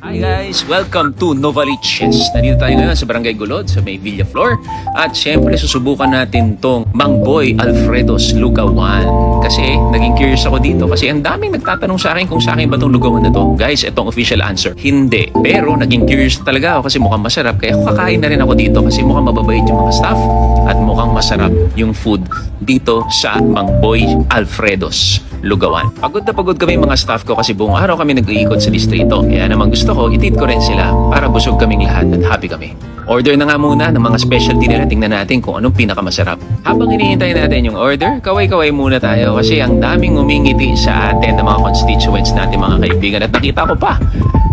Hi guys! Welcome to Novaliches. Nandito tayo ngayon sa Barangay Gulod sa may Villa Flor. At syempre susubukan natin tong Mangboy Alfredo's Lugawan. Kasi naging curious ako dito kasi ang daming nagtatanong sa akin kung sa akin ba tong lugawan na to. Guys, itong official answer. Hindi. Pero naging curious talaga ako kasi mukhang masarap. Kaya kakain na rin ako dito kasi mukhang mababait yung mga staff at mukhang masarap yung food dito sa Mangboy Alfredo's Lugawan. Pagod na pagod kami mga staff ko kasi buong araw kami nag-iikot sa distrito. Kaya naman gusto ko, itit ko rin sila para busog kaming lahat at happy kami. Order na nga muna ng mga specialty nila. Tingnan natin kung anong pinakamasarap. Habang hinihintay natin yung order, kaway-kaway muna tayo kasi ang daming umingiti sa atin ng mga constituents natin mga kaibigan. At nakita ko pa,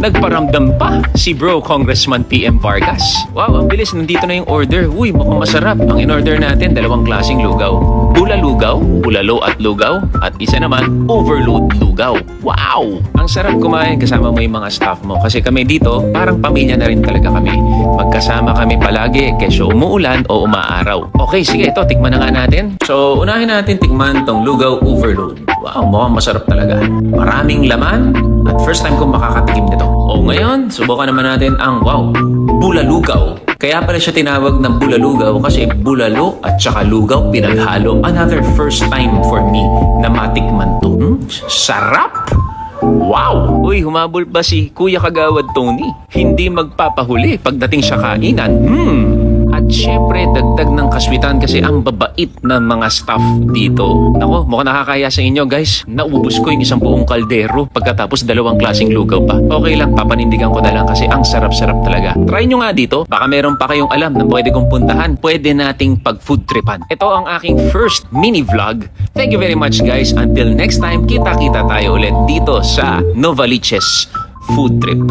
nagparamdam pa si bro Congressman PM Vargas. Wow, ang bilis. Nandito na yung order. Uy, mukhang masarap. Ang in-order natin, dalawang klaseng lugaw. Bula lugaw, bulalo at lugaw, at isa naman, overload lugaw. Wow! Ang sarap kumain kasama mo yung mga staff mo kasi kami dito, parang pamilya na rin talaga kami. Magkasama kami palagi kesyo umuulan o umaaraw. Okay, sige, ito, tikman na nga natin. So, unahin natin tikman tong lugaw overload. Wow, mukhang masarap talaga. Maraming laman at first time kong makakatikim nito. O ngayon, subukan naman natin ang wow, bulalugaw. Kaya pala siya tinawag ng bulalugaw kasi bulalo at saka lugaw pinaghalo. Another first time for me na matikman to. Hmm? Sarap! Wow! Uy, humabol pa si Kuya Kagawad Tony. Hindi magpapahuli pagdating sa kainan. Hmm! At syempre, dagdag ng kaswitan kasi ang babait ng mga staff dito. Nako, mukhang nakakaya sa inyo guys. Naubos ko yung isang buong kaldero pagkatapos dalawang klaseng lugaw pa. Okay lang, papanindigan ko na lang kasi ang sarap-sarap talaga. Try nyo nga dito. Baka meron pa kayong alam na pwede kong puntahan. Pwede nating pag-food tripan. Ito ang aking first mini vlog. Thank you very much guys. Until next time, kita-kita tayo ulit dito sa Novaliches Food Trip.